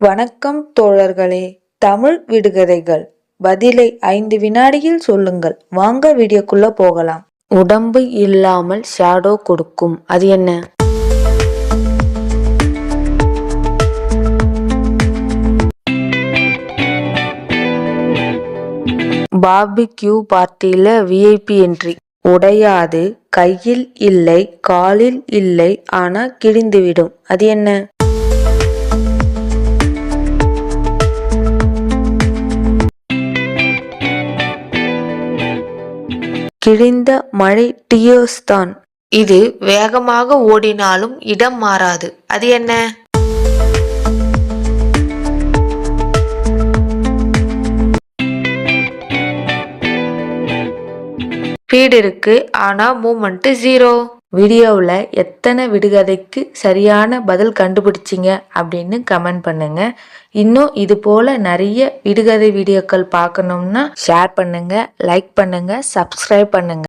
வணக்கம் தோழர்களே தமிழ் விடுகதைகள். பதிலை ஐந்து வினாடியில் சொல்லுங்கள். வாங்க வீடியோக்குள்ள போகலாம். உடம்பு இல்லாமல் ஷேடோ கொடுக்கும். அது என்ன? பார்பிக்யூ பார்ட்டியில விஐபி என்ட்ரி உடையாது கையில் இல்லை காலில் இல்லை ஆனா கிழிந்துவிடும். அது என்ன? கிழிந்த மழை டியோஸ் தான் இது வேகமாக ஓடினாலும் இடம் மாறாது. அது என்ன? ஸ்பீடு இருக்கு ஆனா மூமெண்ட் ஜீரோ வீடியோவில் எத்தனை விடுகதைக்கு சரியான பதில் கண்டுபிடிச்சிங்க அப்படின்னு கமெண்ட் பண்ணுங்க. இன்னும் இது போல நிறைய விடுகதை வீடியோக்கள் பார்க்கணும்னா ஷேர் பண்ணுங்க லைக் பண்ணுங்க சப்ஸ்கிரைப் பண்ணுங்க.